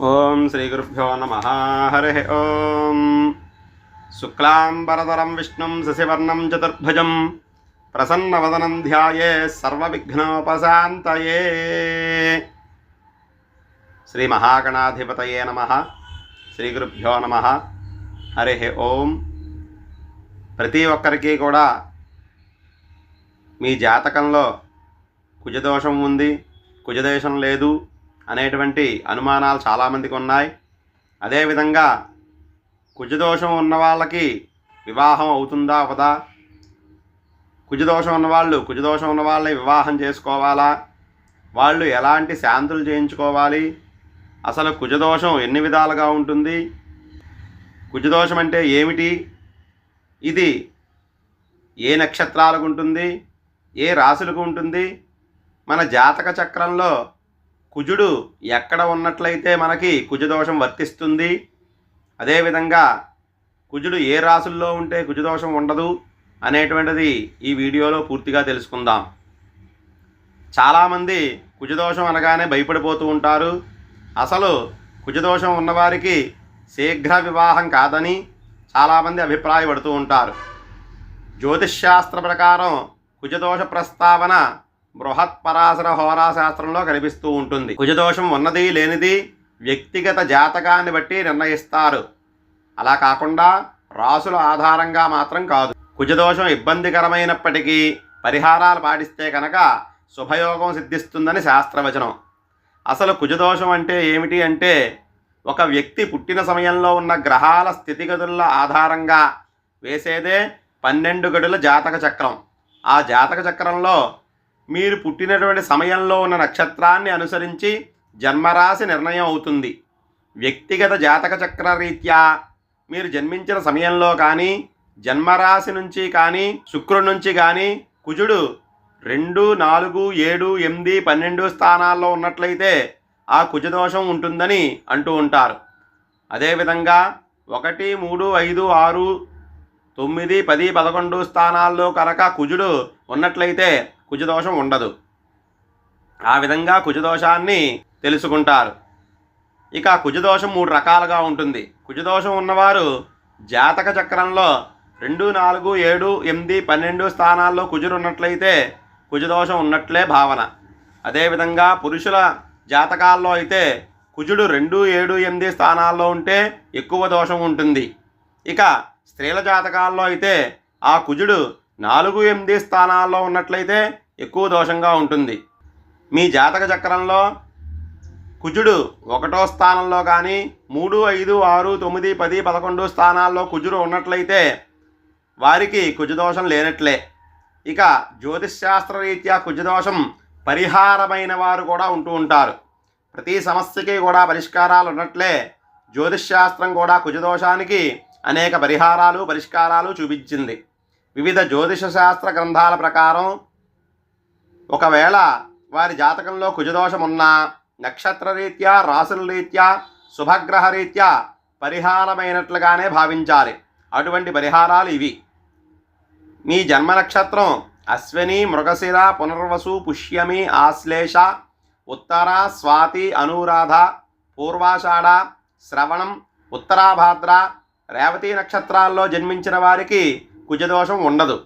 ఓం శ్రీ గురుభ్యో నమ. హరి ఓం. శుక్లాంబరధరం విష్ణుం శశివర్ణం చతుర్భుజం. ప్రసన్నవదనం ధ్యాయే సర్వవిఘ్నోపశాంతయే. శ్రీ మహాగణాధిపతయే నమ. శ్రీ గురుభ్యో నమ. హరి ఓం. ప్రతి ఒక్కరికి కూడా మీ జాతకంలో కుజదోషం ఉంది కుజదేశం లేదు అనేటువంటి అనుమానాలు చాలామందికి ఉన్నాయి. అదేవిధంగా కుజదోషం ఉన్న వాళ్ళకి వివాహం అవుతుందా అవదా? కుజదోషం ఉన్నవాళ్ళు కుజదోషం ఉన్న వాళ్ళని వివాహం చేసుకోవాలా? వాళ్ళు ఎలాంటి శాంతులు చేయించుకోవాలి? అసలు కుజదోషం ఎన్ని విధాలుగా ఉంటుంది? కుజదోషం అంటే ఏమిటి? ఇది ఏ నక్షత్రాలకు ఉంటుంది? ఏ రాశులకు ఉంటుంది? మన జాతక చక్రంలో కుజుడు ఎక్కడ ఉన్నట్లయితే మనకి కుజదోషం వర్తిస్తుంది అదేవిధంగా కుజుడు ఏ రాసుల్లో ఉంటే కుజదోషం ఉండదు అనేటువంటిది ఈ వీడియోలో పూర్తిగా తెలుసుకుందాం. చాలామంది కుజదోషం అనగానే భయపడిపోతూ ఉంటారు. అసలు కుజదోషం ఉన్నవారికి శీఘ్ర వివాహం కాదని చాలామంది అభిప్రాయపడుతూ ఉంటారు. జ్యోతిష్శాస్త్ర ప్రకారం కుజదోష ప్రస్తావన బృహత్ పరాశర హోరాశాస్త్రంలో కనిపిస్తూ ఉంటుంది. కుజదోషం ఉన్నది లేనిది వ్యక్తిగత జాతకాన్ని బట్టి నిర్ణయిస్తారు. అలా కాకుండా రాసుల ఆధారంగా మాత్రం కాదు. కుజదోషం ఇబ్బందికరమైనప్పటికీ పరిహారాలు పాటిస్తే కనుక శుభయోగం సిద్ధిస్తుందని శాస్త్రవచనం. అసలు కుజదోషం అంటే ఏమిటి అంటే ఒక వ్యక్తి పుట్టిన సమయంలో ఉన్న గ్రహాల స్థితిగతుల ఆధారంగా వేసేదే పన్నెండు గడుల జాతక చక్రం. ఆ జాతక చక్రంలో మీరు పుట్టినటువంటి సమయంలో ఉన్న నక్షత్రాన్ని అనుసరించి జన్మరాశి నిర్ణయం అవుతుంది. వ్యక్తిగత జాతక చక్ర రీత్యా మీరు జన్మించిన సమయంలో కానీ జన్మరాశి నుంచి కానీ శుక్రుడి నుంచి కానీ కుజుడు రెండు నాలుగు ఏడు ఎనిమిది పన్నెండు స్థానాల్లో ఉన్నట్లయితే ఆ కుజదోషం ఉంటుందని అంటూ ఉంటారు. అదేవిధంగా ఒకటి మూడు ఐదు ఆరు తొమ్మిది పది పదకొండు స్థానాల్లో కనుక కుజుడు ఉన్నట్లయితే కుజదోషం ఉండదు. ఆ విధంగా కుజదోషాన్ని తెలుసుకుంటారు. ఇక కుజదోషం మూడు రకాలుగా ఉంటుంది. కుజదోషం ఉన్నవారు జాతక చక్రంలో రెండు నాలుగు ఏడు ఎనిమిది పన్నెండు స్థానాల్లో కుజుడు ఉన్నట్లయితే కుజదోషం ఉన్నట్లే భావన. అదేవిధంగా పురుషుల జాతకాల్లో అయితే కుజుడు రెండు ఏడు ఎనిమిది స్థానాల్లో ఉంటే ఎక్కువ దోషం ఉంటుంది. ఇక స్త్రీల జాతకాల్లో అయితే ఆ కుజుడు నాలుగు ఎనిమిది స్థానాల్లో ఉన్నట్లయితే ఎక్కువ దోషంగా ఉంటుంది. మీ జాతక చక్రంలో కుజుడు ఒకటో స్థానంలో కానీ మూడు ఐదు ఆరు తొమ్మిది పది పదకొండు స్థానాల్లో కుజుడు ఉన్నట్లయితే వారికి కుజదోషం లేనట్లే. ఇక జ్యోతిష్శాస్త్ర రీత్యా కుజదోషం పరిహారమైన వారు కూడా ఉంటూ ఉంటారు. ప్రతి సమస్యకి కూడా పరిష్కారాలు ఉన్నట్లే జ్యోతిష్శాస్త్రం కూడా కుజదోషానికి అనేక పరిహారాలు పరిష్కారాలు చూపించింది. వివిధ జ్యోతిష శాస్త్ర గ్రంథాల ప్రకారం ఒకవేళ వారి జాతకంలో కుజదోషం ఉన్నా నక్షత్ర రీత్యా రాసుల రీత్యా శుభగ్రహ రీత్యా పరిహారమైనట్లుగానే భావించాలి. అటువంటి పరిహారాలు ఇవి. మీ జన్మ నక్షత్రం అశ్విని మృగశిర పునర్వసు పుష్యమి ఆశ్లేష ఉత్తర స్వాతి అనురాధ పూర్వాషాఢ శ్రవణం ఉత్తరాభాద్ర రేవతి నక్షత్రాల్లో జన్మించిన వారికి కుజదోషం ఉండదు.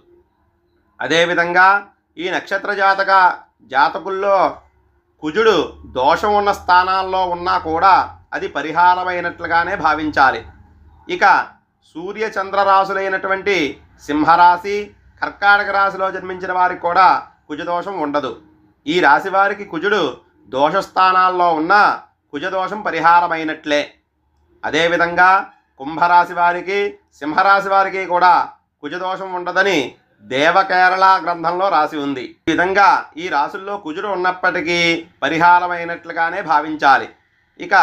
అదేవిధంగా ఈ నక్షత్ర జాతక జాతకుల్లో కుజుడు దోషం ఉన్న స్థానాల్లో ఉన్నా కూడా అది పరిహారమైనట్లుగానే భావించాలి. ఇక సూర్య చంద్రరాశులైనటువంటి సింహరాశి కర్కాటక రాశిలో జన్మించిన వారికి కూడా కుజదోషం ఉండదు. ఈ రాశి వారికి కుజుడు దోషస్థానాల్లో ఉన్న కుజదోషం పరిహారమైనట్లే. అదేవిధంగా కుంభరాశి వారికి సింహరాశి వారికి కూడా కుజదోషం ఉండదని దేవకేరళ గ్రంథంలో రాసి ఉంది. ఈ విధంగా ఈ రాసుల్లో కుజుడు ఉన్నప్పటికీ పరిహారమైనట్లుగానే భావించాలి. ఇక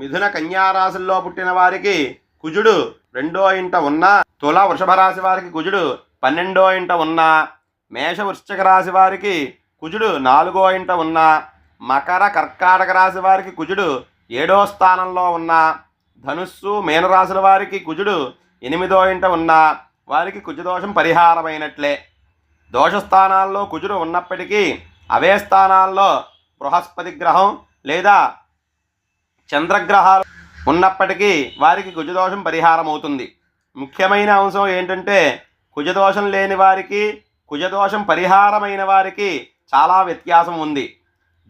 మిథున కన్యారాశుల్లో పుట్టిన వారికి కుజుడు రెండో ఇంట ఉన్న తుల వృషభ రాశి వారికి కుజుడు పన్నెండో ఇంట ఉన్న మేష వృశ్చిక రాశి వారికి కుజుడు నాలుగో ఇంట ఉన్న మకర కర్కాటక రాశి వారికి కుజుడు ఏడో స్థానంలో ఉన్న ధనుస్సు మీనరాశుల వారికి కుజుడు ఎనిమిదో ఇంట ఉన్న వారికి కుజదోషం పరిహారమైనట్లే. దోషస్థానాల్లో కుజుడు ఉన్నప్పటికీ అవే స్థానాల్లో బృహస్పతి గ్రహం లేదా చంద్రగ్రహాలు ఉన్నప్పటికీ వారికి కుజదోషం పరిహారం అవుతుంది ముఖ్యమైన అంశం ఏంటంటే కుజదోషం లేని వారికి కుజదోషం పరిహారమైన వారికి చాలా వ్యత్యాసం ఉంది.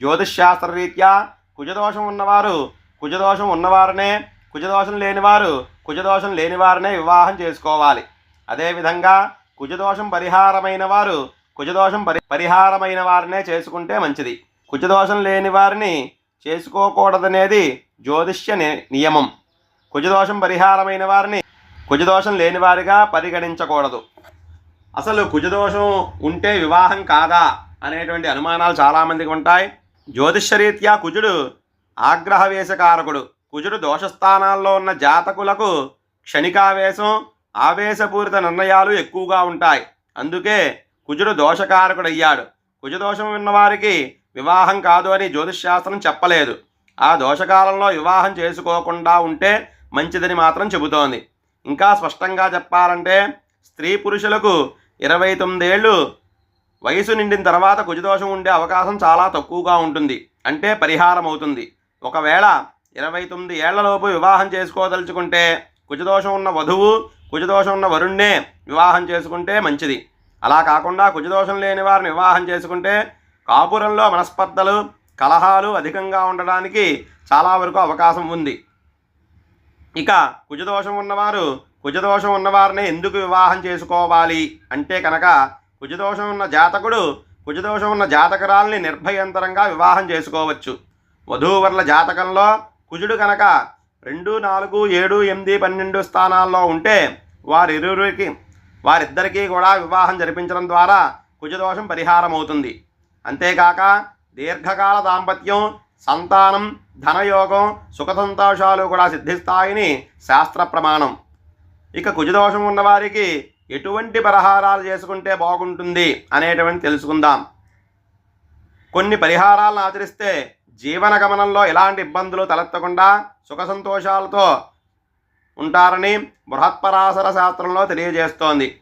జ్యోతిష్శాస్త్ర రీత్యా కుజదోషం ఉన్నవారు కుజదోషం ఉన్నవారనే కుజదోషం లేనివారు కుజదోషం లేనివారనే వివాహం చేసుకోవాలి. అదేవిధంగా కుజదోషం పరిహారమైన వారు కుజదోషం పరి పరిహారమైన వారినే చేసుకుంటే మంచిది. కుజదోషం లేని వారిని చేసుకోకూడదనేది జ్యోతిష్య ని- నియమం. కుజదోషం పరిహారమైన వారిని కుజదోషం లేని వారిగా పరిగణించకూడదు. అసలు కుజదోషం ఉంటే వివాహం కాదా అనేటువంటి అనుమానాలు చాలామందికి ఉంటాయి. జ్యోతిష్యరీత్యా కుజుడు ఆగ్రహవేశకారకుడు కుజుడు దోషస్థానాల్లో ఉన్న జాతకులకు క్షణికావేశం ఆవేశపూరిత నిర్ణయాలు ఎక్కువగా ఉంటాయి. అందుకే కుజుడు దోషకారకుడయ్యాడు. కుజదోషం ఉన్నవారికి వివాహం కాదు అని జ్యోతిష్శాస్త్రం చెప్పలేదు. ఆ దోషకాలంలో వివాహం చేసుకోకుండా ఉంటే మంచిదని మాత్రం చెబుతోంది. ఇంకా స్పష్టంగా చెప్పాలంటే స్త్రీ పురుషులకు ఇరవై తొమ్మిదేళ్ళు వయసు నిండిన తర్వాత కుజదోషం ఉండే అవకాశం చాలా తక్కువగా ఉంటుంది. అంటే పరిహారం అవుతుంది ఒకవేళ ఇరవై తొమ్మిది ఏళ్ళలోపు వివాహం చేసుకోదలుచుకుంటే కుజదోషం ఉన్న వధువు కుజదోషం ఉన్న వరుణ్ణే వివాహం చేసుకుంటే మంచిది. అలా కాకుండా కుజదోషం లేని వారిని వివాహం చేసుకుంటే కాపురంలో మనస్పర్ధలు కలహాలు అధికంగా ఉండడానికి చాలా వరకు అవకాశం ఉంది. ఇక కుజదోషం ఉన్నవారు కుజదోషం ఉన్నవారిని ఎందుకు వివాహం చేసుకోవాలి అంటే కనుక కుజదోషం ఉన్న జాతకుడు కుజదోషం ఉన్న జాతకురాల్ని నిర్భయంతరంగా వివాహం చేసుకోవచ్చు. వధూవరుల జాతకంలో కుజుడు కనుక రెండు నాలుగు ఏడు ఎనిమిది పన్నెండు స్థానాల్లో ఉంటే వారిరువురికి వారిద్దరికీ కూడా వివాహం జరిపించడం ద్వారా కుజదోషం పరిహారం అవుతుంది అంతేకాక దీర్ఘకాల దాంపత్యం సంతానం ధనయోగం సుఖ సంతోషాలు కూడా సిద్ధిస్తాయని శాస్త్ర ప్రమాణం. ఇక కుజదోషం ఉన్నవారికి ఎటువంటి పరిహారాలు చేసుకుంటే బాగుంటుంది అనేటువంటి తెలుసుకుందాం. కొన్ని పరిహారాలను ఆచరిస్తే జీవన గమనంలో ఎలాంటి ఇబ్బందులు తలెత్తకుండా సుఖ సంతోషాలతో ఉంటారని బృహత్పరాశర శాస్త్రంలో తెలియజేస్తోంది.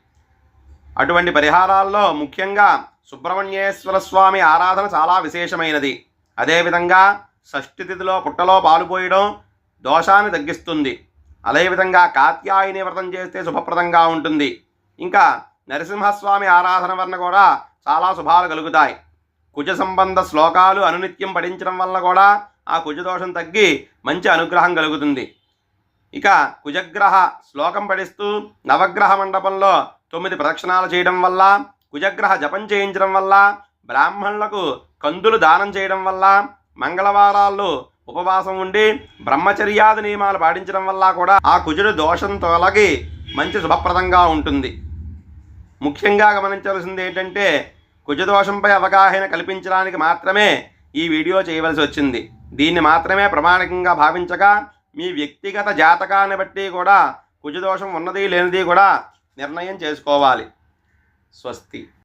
అటువంటి పరిహారాల్లో ముఖ్యంగా సుబ్రహ్మణ్యేశ్వర స్వామి ఆరాధన చాలా విశేషమైనది. అదేవిధంగా షష్ఠి తిథిలో పుట్టలో పాలుపోయడం దోషాన్ని తగ్గిస్తుంది. అదేవిధంగా కాత్యాయని వ్రతం చేస్తే శుభప్రదంగా ఉంటుంది. ఇంకా నరసింహస్వామి ఆరాధన వలన కూడా చాలా శుభాలు కలుగుతాయి. కుజ సంబంధ శ్లోకాలు అనునిత్యం పఠించడం వల్ల కూడా ఆ కుజదోషం తగ్గి మంచి అనుగ్రహం కలుగుతుంది. ఇక కుజగ్రహ శ్లోకం పఠిస్తూ నవగ్రహ మండపంలో తొమ్మిది ప్రదక్షిణాలు చేయడం వల్ల కుజగ్రహ జపం చేయించడం వల్ల బ్రాహ్మణులకు కందులు దానం చేయడం వల్ల మంగళవారాల్లో ఉపవాసం ఉండి బ్రహ్మచర్యాది నియమాలు పాటించడం వల్ల కూడా ఆ కుజుడు దోషం తొలగి మంచి శుభప్రదంగా ఉంటుంది. ముఖ్యంగా గమనించవలసింది ఏంటంటే కుజదోషంపై అవగాహన కల్పించడానికి మాత్రమే ఈ వీడియో చేయవలసి వచ్చింది. దీన్ని మాత్రమే ప్రమాణికంగా భావించగా మీ వ్యక్తిగత జాతకాన్ని బట్టి కూడా కుజదోషం ఉన్నది లేనిది కూడా నిర్ణయం చేసుకోవాలి. స్వస్తి.